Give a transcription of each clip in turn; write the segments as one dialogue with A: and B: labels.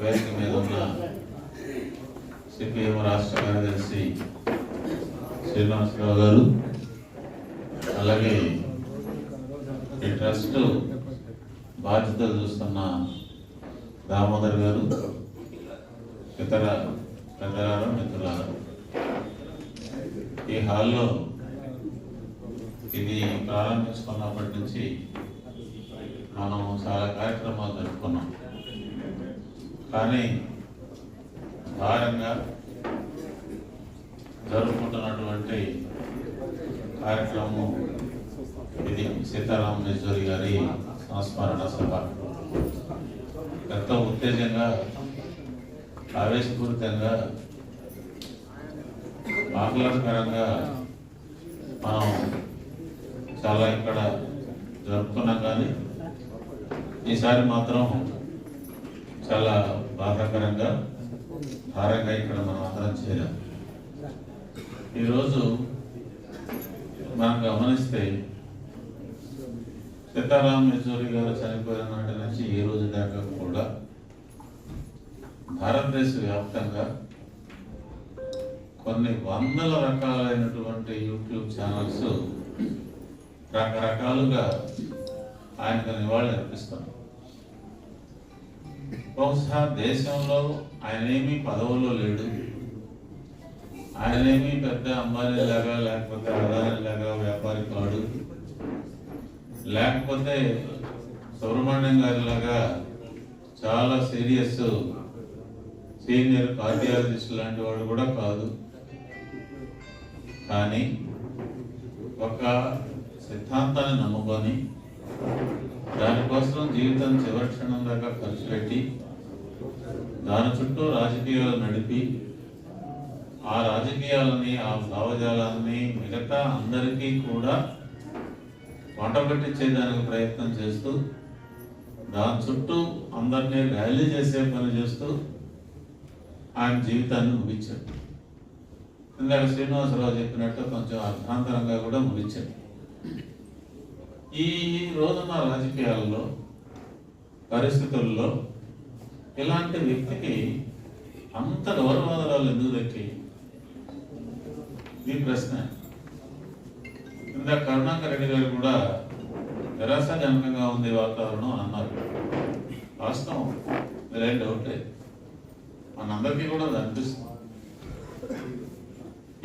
A: వేదిక మీద ఉన్న సిపిఎం రాష్ట్ర కార్యదర్శి శ్రీనివాసరావు గారు అలాగే ఈ ట్రస్ట్ బాధ్యత చూస్తున్న దామోదర్ గారు ఇతర పెద్దలారా మిత్రులారా ఈ హాల్లో ఇది ప్రారంభించుకున్నప్పటి నుంచి మనం చాలా కార్యక్రమాలు జరుపుకున్నాం. కానీ భారంగా జరుపుకుంటున్నటువంటి కార్యక్రమం ఇది సీతారాం యెచూరి గారి సంస్మరణ సభ. ఎంతో ఉత్తేజంగా ఆవేశపూరితంగా ఆహ్లాదకరంగా మనం చాలా ఇక్కడ జరుపుకున్నాం కానీ ఈసారి మాత్రం చాలా బాధాకరంగా భారంగా ఇక్కడ మనం అందరం చేరాం. ఈరోజు మనం గమనిస్తే సీతారాం యెచూరి గారు చనిపోయిన నాటి నుంచి ఈ రోజు దాకా కూడా భారతదేశ వ్యాప్తంగా కొన్ని వందల రకాలైనటువంటి యూట్యూబ్ ఛానల్స్ రకరకాలుగా ఆయనకు నివాళులు అర్పిస్తున్నాం బహుశా దేశంలో ఆయనేమి పదవుల్లో లేడు. ఆయనేమి పెద్ద అంబానీ లాగా లేకపోతే అదాని లాగా వ్యాపారి కాడు లేకపోతే సుబ్రహ్మణ్యం గారి లాగా చాలా సీరియస్ సీనియర్ కార్డియాలజిస్ట్ లాంటి వాడు కూడా కాదు. కానీ ఒక సిద్ధాంతాన్ని నమ్ముకొని దానికోసం జీవితం చివరి క్షణం దాకా ఖర్చు పెట్టి దాని చుట్టూ రాజకీయాలు నడిపి ఆ రాజకీయాలని ఆ భావజాలాన్ని మిగతా అందరికీ కూడా వంటపెట్టించేదానికి ప్రయత్నం చేస్తూ దాని చుట్టూ అందరినీ ర్యాలీ చేసే పని చేస్తూ ఆయన జీవితాన్ని ముగించాడు. ఇందాక శ్రీనివాసరావు చెప్పినట్టు కొంచెం అర్థాంతరంగా కూడా ముగించాడు. ఈ రోజున్న రాజకీయాల్లో పరిస్థితుల్లో ఇలాంటి వ్యక్తికి అంత గౌరవాదరాలు ఎందుకు దక్కి? ఈ ప్రశ్న. ఇందాక కరుణాకర్ రెడ్డి గారు కూడా నిరాశాజనకంగా ఉంది వాతావరణం అన్నారు. వాస్తవం. మీరే డౌట్ లేదు మనందరికీ కూడా అది అనిపిస్తుంది.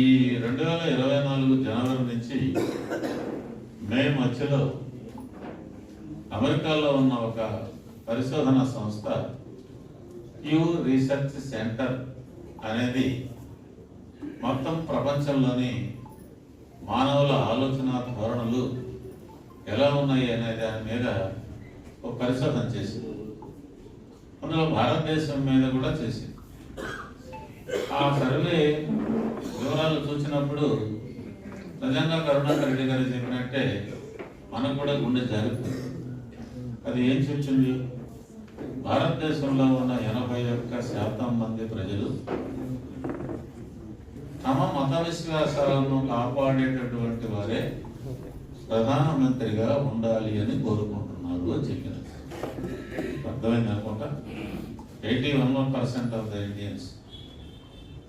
A: ఈ రెండు వేల ఇరవై నాలుగు జనవరి నుంచి మే మధ్యలో అమెరికాలో ఉన్న ఒక పరిశోధన సంస్థ క్యూ రీసెర్చ్ సెంటర్ అనేది మొత్తం ప్రపంచంలోని మానవుల ఆలోచన ధోరణులు ఎలా ఉన్నాయి అనే దాని మీద ఒక పరిశోధన చేసింది. అందులో భారతదేశం మీద కూడా చేసింది. ఆ సర్వే వివరాలు చూసినప్పుడు నిజంగా కరుణాకర్ రెడ్డి గారు చెప్పినట్టే మనకు కూడా గుండె జారిపోయింది. అది ఏం చూచింది భారతదేశంలో ఉన్న ఎనభై ఒక్క శాతం మంది ప్రజలు తమ మత విశ్వాసాలను కాపాడేటటువంటి వారే ప్రధానమంత్రిగా ఉండాలి అని కోరుకుంటున్నారు అని చెప్పిన అర్థమైంది అనుకుంటా? Eighty one percent of the Indians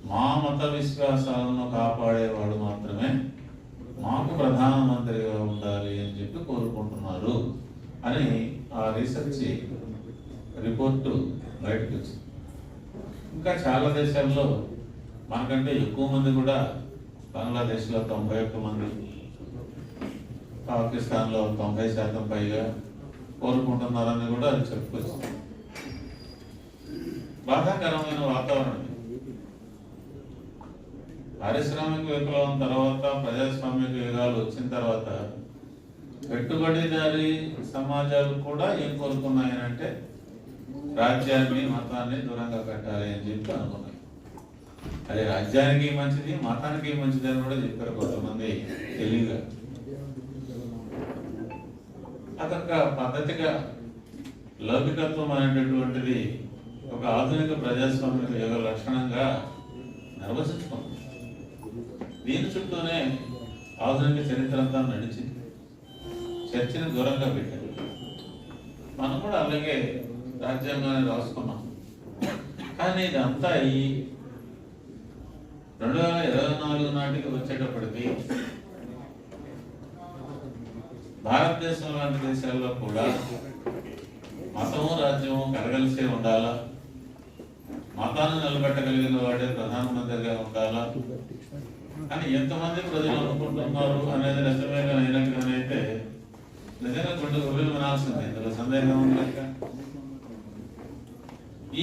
A: మా మత విశ్వాసాలను కాపాడేవాడు మాత్రమే మాకు ప్రధానమంత్రిగా ఉండాలి అని చెప్పి కోరుకుంటున్నారు అని ఆ రీసెర్చ్ రిపోర్టు బయటకు వచ్చింది. ఇంకా చాలా దేశాల్లో మనకంటే ఎక్కువ మంది కూడా బంగ్లాదేశ్లో తొంభై ఒక్క మంది పాకిస్తాన్లో తొంభై శాతం పైగా కోరుకుంటున్నారని కూడా అది చెప్పుకొచ్చింది. బాధాకరమైన వాతావరణం పారిశ్రామిక విప్లవం తర్వాత ప్రజాస్వామిక యుగాలు వచ్చిన తర్వాత పెట్టుబడిదారి సమాజాలు కూడా ఏం కోరుకున్నాయనంటే రాజ్యాన్ని మతాన్ని దూరంగా పెట్టాలి అని చెప్పి అనుకున్నాయి అది రాజ్యానికి మంచిది మతానికి మంచిది అని కూడా చెప్పారు కొంతమంది తెలివిగా అదొక పద్ధతిగా లౌకికత్వం అనేటటువంటిది ఒక ఆధునిక ప్రజాస్వామ్య యొక్క లక్షణంగా నిర్వచించుకుంది దీని చుట్టూనే ఆధునిక చరిత్ర అంతా నడిచింది. చర్చని దూరంగా పెట్టారు. మనం కూడా అలాగే రాజ్యాంగాన్ని రాసుకున్నాం. కానీ ఇదంతా ఈ రెండు వేల ఇరవై నాలుగు నాటికి వచ్చేటప్పటికి భారతదేశం లాంటి దేశాల్లో కూడా మతము రాజ్యము కలగలిసే ఉండాలా? మతాన్ని నిలబెట్టగలిగిన వాడే ప్రధానమంత్రిగా ఉండాలా? అని ఎంతమంది ప్రజలు అనుకుంటున్నారు అనేది నిజమేగా అయినట్టుగానైతే నిజంగా గుండె గుబిలు వినాల్సిందే. ఇందులో సందేహం ఉండక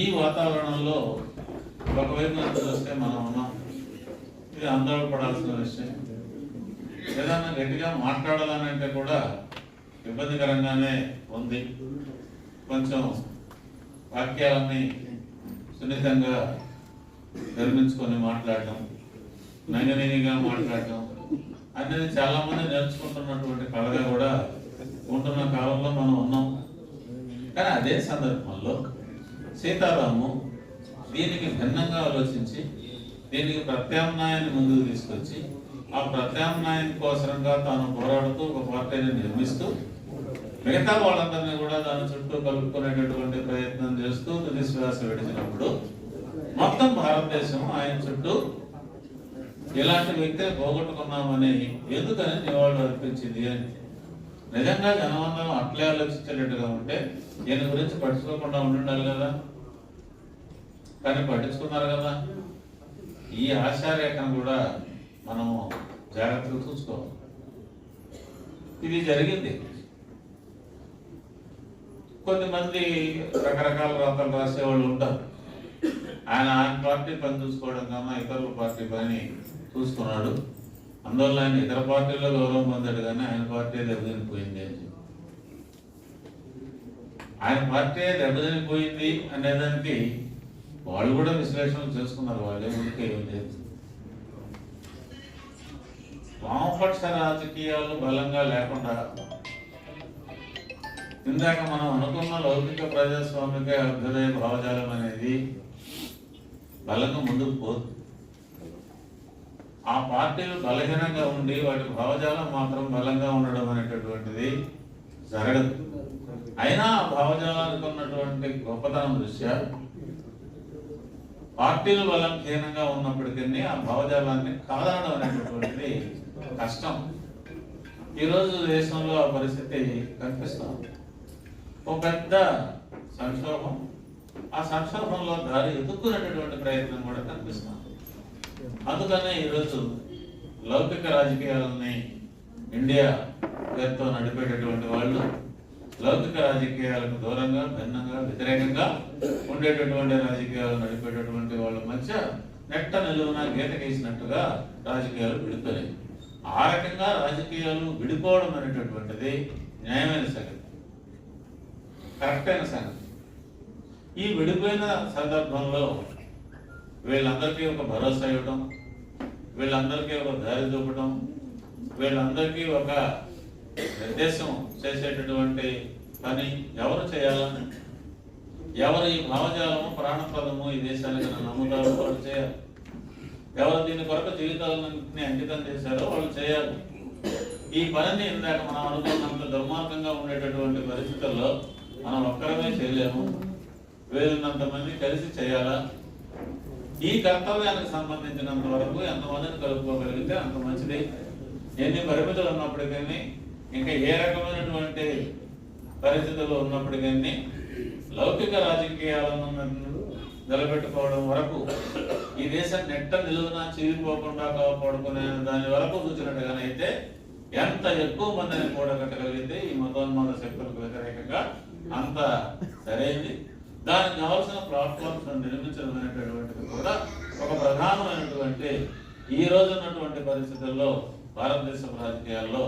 A: ఈ వాతావరణంలో ఒకవైపు నుంచి చూస్తే మనం ఉన్నాం. ఇది అందరూ పడాల్సిన విషయం. ఏదన్నా గట్టిగా మాట్లాడాలనంటే కూడా ఇబ్బందికరంగానే ఉంది. కొంచెం వాక్యాలన్నీ సున్నితంగా నిర్మించుకొని మాట్లాడటం నంగనీగా మాట్లాడటం అనేది చాలామంది నేర్చుకుంటున్నటువంటి కళగా కూడా ఉంటున్న కాలంలో మనం ఉన్నాం. కానీ అదే సందర్భంలో సీతారాము దీనికి భిన్నంగా ఆలోచించి దీనికి ప్రత్యామ్నాయాన్ని ముందుకు తీసుకొచ్చి ఆ ప్రత్యామ్నాయం కోసరంగా తాను పోరాడుతూ ఒక పార్టీని నిర్మిస్తూ మిగతా వాళ్ళందరినీ కూడా దాని చుట్టూ కలుపుకునేటటువంటి ప్రయత్నం చేస్తూ తుది శ్వాస విడిచినప్పుడు మొత్తం భారతదేశం ఆయన చుట్టూ ఇలాంటి వ్యక్తే పోగొట్టుకున్నామని ఎందుకని నివాళులు అర్పించింది అని నిజంగా జనమందరం అట్లే ఆలోచించేటట్టుగా ఉంటే ఈయన గురించి పట్టించుకోకుండా ఉండాలి కదా. కానీ పట్టించుకున్నారు కదా. ఈ ఆశారేఖను కూడా మనము జాగ్రత్తగా చూసుకోవాలి. ఇది జరిగింది. కొంతమంది రకరకాల రాతలు రాసేవాళ్ళు ఉంటారు. ఆయన ఆయన పార్టీ పని చూసుకోవడం కన్నా ఇతరుల పార్టీ పని చూసుకున్నాడు. అందువల్ల ఆయన ఇతర పార్టీల్లో గౌరవం పొందాడు కానీ ఆయన పార్టీ దెబ్బతినిపోయింది అని చెప్పి. ఆయన పార్టీ దెబ్బతినిపోయింది అనేదానికి వాళ్ళు కూడా విశ్లేషణ చేసుకున్నారు. వాళ్ళే ముందుకే ఏం లేదు. వామపక్ష రాజకీయాలు బలంగా లేకుండా ఇందాక మనం అనుకున్న లౌకిక ప్రజాస్వామిక అభ్యుదయ భావజాలం అనేది బలంగా ముందుకు పోదు ఆ పార్టీలు బలహీనంగా ఉండి వాటి భావజాలం మాత్రం బలంగా ఉండడం అనేటటువంటిది జరగదు. అయినా ఆ భావజాలానికి ఉన్నటువంటి గొప్పతనం దృష్ట్యా పార్టీలు బలహీనంగా ఉన్నప్పటికీ ఆ భావజాలాన్ని కాదనడం అనేటటువంటిది కష్టం. ఈరోజు దేశంలో ఆ పరిస్థితి కనిపిస్తాం ఒక పెద్ద సంక్షోభం. ఆ సంక్షోభంలో దారి ఎదుర్కొనేటటువంటి ప్రయత్నం కూడా కనిపిస్తాం అందుకనే ఈరోజు లౌకిక రాజకీయాలని ఇండియా పేరుతో నడిపేటటువంటి వాళ్ళు లౌకిక రాజకీయాలకు దూరంగా భిన్నంగా వ్యతిరేకంగా ఉండేటటువంటి రాజకీయాలు నడిపేటటువంటి వాళ్ళ మధ్య నెట్ట నిలువున గీత గీసినట్టుగా రాజకీయాలు విడిపోయాయి ఆ రకంగా రాజకీయాలు విడిపోవడం అనేటటువంటిది న్యాయమైన సంగతి. కరెక్ట్ అయిన సంగతి. ఈ విడిపోయిన సందర్భంలో వీళ్ళందరికీ ఒక భరోసా ఇవ్వటం వీళ్ళందరికీ ఒక దారి చూపటం వీళ్ళందరికీ ఒక నిర్దేశం చేసేటటువంటి పని ఎవరు చేయాలని ఎవరు ఈ భావజాలము ప్రాణప్రదము ఈ దేశానికి నమ్ముతారో వాళ్ళు చేయాలి. ఎవరు దీని కొరకు జీవితాలన్నింటినీ అంకితం చేశారో వాళ్ళు చేయాలి. ఈ పనిని ఇందాక మనం అనుకున్నంత దుర్మార్గంగా ఉండేటటువంటి పరిస్థితుల్లో మనం ఒక్కరమే చేయలేము. వీళ్ళనంత మంది కలిసి చేయాలా? ఈ కర్తవ్యానికి సంబంధించినంత వరకు ఎంతమందిని కలుపుకోగలిగితే అంత మంచిది. ఎన్ని పరిమితులు ఉన్నప్పటికీ ఇంకా ఏ రకమైనటువంటి పరిస్థితులు ఉన్నప్పటికీ లౌకిక రాజకీయాలను నిలబెట్టుకోవడం వరకు ఈ దేశం నెట్ట నిలువున చీలిపోకుండా కాపాడుకునే దాని వరకు చూసినట్టుగానైతే ఎంత ఎక్కువ మందిని కూడగట్టగలిగితే ఈ మతోన్మాద శక్తులకు వ్యతిరేకంగా అంత సరైంది. దానికి కావాల్సిన ప్లాట్ఫామ్స్ నిర్మించడం అనేటటువంటిది కూడా ఒక ప్రధానమైనటువంటి ఈ రోజు ఉన్నటువంటి పరిస్థితుల్లో భారతదేశ రాజకీయాల్లో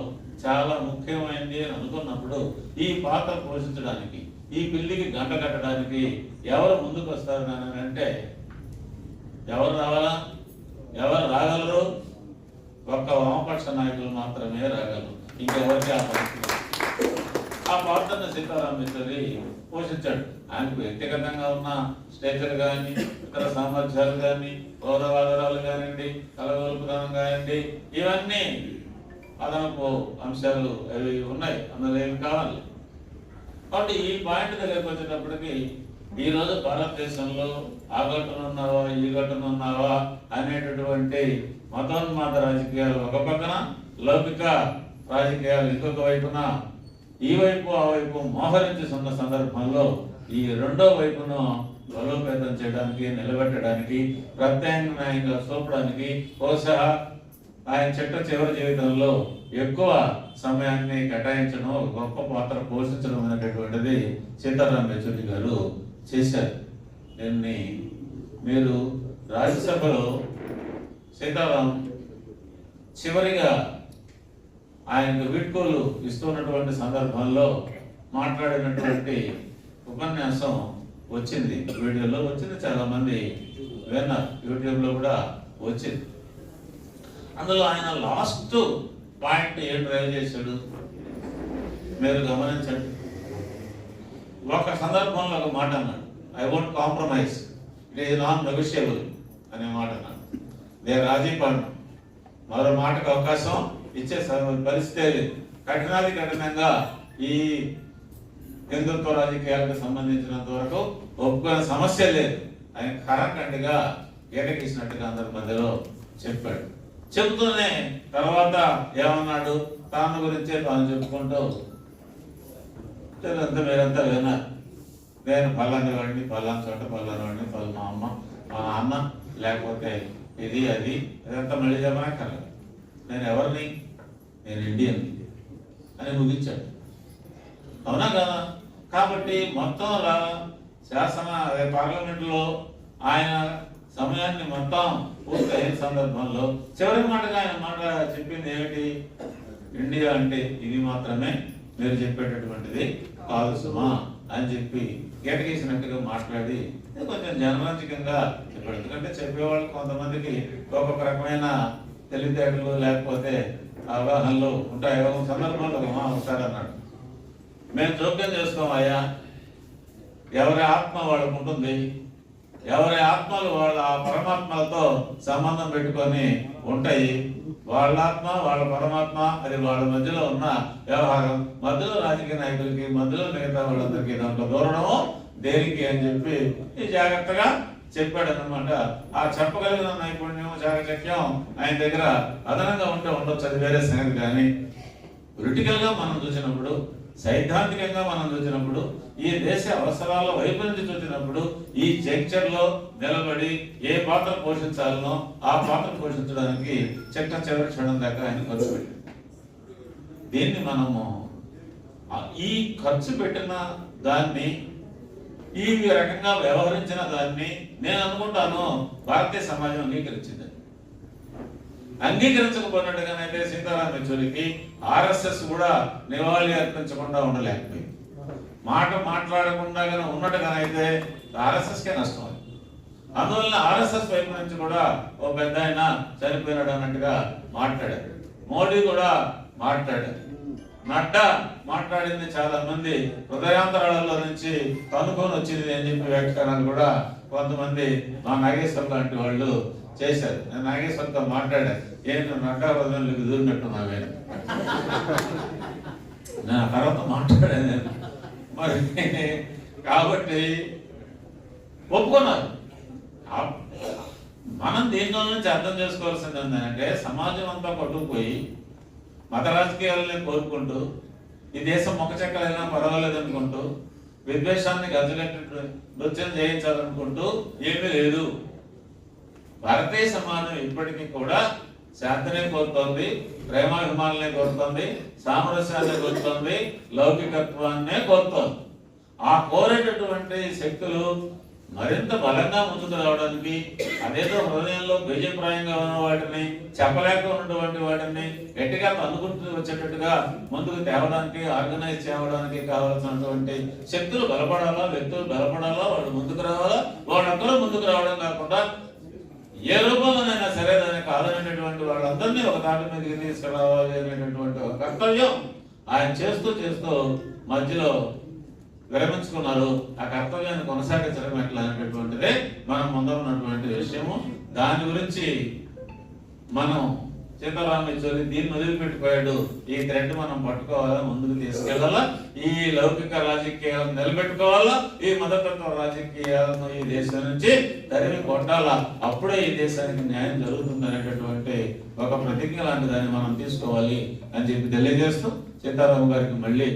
A: చాలా ముఖ్యమైనది అని అనుకున్నప్పుడు ఈ పాత్ర పోషించడానికి ఈ పిల్లికి గంట కట్టడానికి ఎవరు ముందుకు వస్తారు అని అంటే ఎవరు రావాలా? ఎవరు రాగలరు? ఒక్క వామపక్ష నాయకులు మాత్రమే రాగలరు. ఇంకెవరికి ఆ పరిస్థితి? ఆ పాత్రను సీతారాం యేచూరి పోషించాడు. ఆయనకు వ్యక్తిగతంగా ఉన్న స్టేచర్ కానీ ఇతర సామర్థ్యాలు కానీ హోదవాదరాలు కానివ్వండి కలగొలుపుదనం కానివ్వండి ఇవన్నీ అదనపు అంశాలు అవి ఉన్నాయి. అందులో ఏమి కావాలి? కాబట్టి ఈ పాయింట్ దగ్గరికి వచ్చేటప్పటికి ఈ రోజు భారతదేశంలో ఆ ఘటన ఉన్నావా ఈ ఘటన ఉన్నావా అనేటటువంటి మతోన్మాత రాజకీయాలు ఒక పక్కన లౌకిక రాజకీయాలు ఇంకొక వైపున ఈ వైపు ఆ వైపు మోహరించుతున్న సందర్భంలో ఈ రెండో వైపును బలోపేతం చేయడానికి నిలబెట్టడానికి ప్రత్యామ్నాయంగా చూపడానికి బహుశా ఆయన చిట్ట చివరి జీవితంలో ఎక్కువ సమయాన్ని కేటాయించడం ఒక గొప్ప పాత్ర పోషించడం అనేటటువంటిది సీతారాం యచూరి గారు చేశారు. దీన్ని మీరు రాజ్యసభలో సీతారాం చివరిగా ఆయనకు వీడ్కోలు ఇస్తున్నటువంటి సందర్భంలో మాట్లాడినటువంటి ఉపన్యాసం వచ్చింది. వీడియోలో వచ్చింది. చాలా మంది విన్నారు. యూట్యూబ్లో కూడా వచ్చింది. అందులో ఆయన లాస్ట్ పాయింట్ ఏం డ్రైవ్ చేశాడు? మీరు గమనించండి. ఒక సందర్భంలో ఒక మాట అన్నాడు. I won't compromise it is non negotiable అనే మాట అన్నాడు. నేను రాజీ పడను. మరో మాటకు అవకాశం ఇచ్చే స- పరిస్థితే కఠినాది కఠినంగా ఈ హిందుత్వ రాజకీయాలకు సంబంధించినంత వరకు ఒప్పుకునే సమస్య లేదు. ఆయన కరకండిగా ఏకకిసినట్టుగా అందరి మధ్యలో చెప్పాడు. చెబుతూనే తర్వాత ఏమన్నాడు? తాను గురించే తాను చెప్పుకుంటూ అంతా మీరంతా విన్నారు. నేను పలాని వాడిని పలాని చోట పలాని వాడిని పలానా మా అమ్మ మా నాన్న లేకపోతే ఇది అది ఇదంతా మళ్ళీ చెప్పనక్కర్లేదు. నేను ఎవరిని నేను ఇండియన్ అని ముగించాడు. అవునా కదా? కాబట్టి మొత్తం రా- శాసన అదే పార్లమెంట్లో ఆయన సమయాన్ని మొత్తం పూర్తయిన సందర్భంలో చివరి మాటగా ఆయన మాట చెప్పింది ఏమిటి? ఇండియా అంటే ఇది మాత్రమే మీరు చెప్పేటటువంటిది కాదు సుమా అని చెప్పి గెటగేసినట్టుగా మాట్లాడి కొంచెం జనరంజకంగా చెప్పాడు. ఎందుకంటే చెప్పేవాళ్ళు కొంతమందికి ఒక్కొక్క రకమైన తెలివితేటలు లేకపోతే అవగాహనలు ఉంటాయో సందర్భంలో మా ఒకసారి అన్నాడు. మేము జోక్యం చేసుకోమయ్యా ఎవరి ఆత్మ వాళ్ళకు ఉంటుంది. ఎవరి ఆత్మలు వాళ్ళ ఆ పరమాత్మలతో సంబంధం పెట్టుకొని ఉంటాయి. వాళ్ళ ఆత్మ వాళ్ళ పరమాత్మ అది వాళ్ళ మధ్యలో ఉన్న వ్యవహారం. మధ్యలో రాజకీయ నాయకులకి మధ్యలో మిగతా వాళ్ళందరికీ దాంట్లో దూరణము దేనికి అని చెప్పి ఈ జాగ్రత్తగా చెప్పాడు అనమాట ఆ చెప్పగలిగిన నైపుణ్యం చాకచక్యం ఆయన దగ్గర అదనంగా ఉంటే ఉండొచ్చు. అది వేరే సంగతి కానీ పొలిటికల్గా మనం చూసినప్పుడు సైద్ధాంతికంగా మనం చూసినప్పుడు ఈ దేశ అవసరాల వైపు నుంచి చూసినప్పుడు ఈ జంక్చర్లో నిలబడి ఏ పాత్ర పోషించాలనో ఆ పాత్ర పోషించడానికి చెట్ట చివరి క్షణం దాకా ఆయన ఖర్చు పెట్టారు దీన్ని మనము ఈ ఖర్చు పెట్టిన దాన్ని ఈ రకంగా వ్యవహరించిన దాన్ని నేను అనుకుంటాను భారతీయ సమాజం అంగీకరించింది. అంగీకరించకపోయినట్టుగానైతే సీతారాం యెచూరికి ఆర్ఎస్ఎస్ కూడా నివాళి అర్పించకుండా ఉండలేకపోయింది. మాట మాట్లాడకుండా కానీ ఉన్నట్టుగానైతే ఆర్ఎస్ఎస్కే నష్టం అది. అందువలన ఆర్ఎస్ఎస్ వైపు నుంచి కూడా ఓ పెద్ద ఆయన చనిపోయినాడు అన్నట్టుగా మాట్లాడారు. మోడీ కూడా మాట్లాడారు. నడ్డా మాట్లాడింది చాలా మంది హృదయాంతరాలలో నుంచి కనుక్కొని వచ్చింది అని చెప్పి వ్యాఖ్యానాలు కూడా కొంతమంది మా నాగేశ్వరం లాంటి వాళ్ళు చేశారు. నేను నాగేశ్వరంతో మాట్లాడాను. ఏంటి నడ్డా హృదయంలోకి దూరినట్టున్నావే నేను నా తర్వాత మాట్లాడాను నేను. మరి కాబట్టి ఒప్పుకున్నారు. మనం దీంట్లో నుంచి అర్థం చేసుకోవాల్సింది ఏంటంటే సమాజం అంతా కొట్టుకుపోయి మత రాజకీయాలని కోరుకుంటూ ఈ దేశం మొక్క చెక్కలైనా పర్వాలేదు అనుకుంటూ విద్వేషాన్ని గజలెట్టు నృత్యం చేయించాలనుకుంటూ ఏమీ లేదు. భారతీయ సమాజం ఇప్పటికీ కూడా శాంతిని కోరుతోంది ప్రేమాభిమానాన్ని కోరుతోంది సామరస్యాన్ని కోరుతోంది లౌకికత్వాన్నే కోరుతోంది. ఆ కోరేటటువంటి శక్తులు మరింత బలంగా ముందుకు రావడానికి అదేదో హృదయంలో బీజప్రాయంగా ఉన్న వాటిని చెప్పలేక ఉన్నటువంటి వాటిని గట్టిగా అందుకుంటూ వచ్చేటట్టుగా ముందుకు తేవడానికి ఆర్గనైజ్ చేయడానికి కావాల్సినటువంటి శక్తులు బలపడాలా వ్యక్తులు బలపడాలా వాళ్ళు ముందుకు రావాలా? వాళ్ళందరూ ముందుకు రావడం కాకుండా ఏ రూపంలోనైనా సరే దాన్ని కాదనేటటువంటి వాళ్ళందరినీ ఒక తాటి మీదకి తీసుకురావాలి అనేటటువంటి ఒక కర్తవ్యం ఆయన చేస్తూ చేస్తూ మధ్యలో విరమించుకున్నారు. ఆ కర్తవ్యాన్ని కొనసాగించడం ఎట్లా అనేటటువంటిదే మనం ముందు ఉన్నటువంటి విషయము దాని గురించి మనం సీతారాం దీన్ని వదిలిపెట్టిపోయాడు. ఈ థ్రెడ్ మనం పట్టుకోవాలా? ముందుకు తీసుకెళ్ళాలా ఈ లౌకిక రాజకీయాలను నిలబెట్టుకోవాలా? ఈ మతతత్వ రాజకీయాలను ఈ దేశం నుంచి తరిమి కొట్టాలా? అప్పుడే ఈ దేశానికి న్యాయం జరుగుతుంది అనేటటువంటి ఒక ప్రతిజ్ఞ లాంటి దాన్ని మనం తీసుకోవాలి అని చెప్పి తెలియజేస్తూ సీతారాం గారికి మళ్ళీ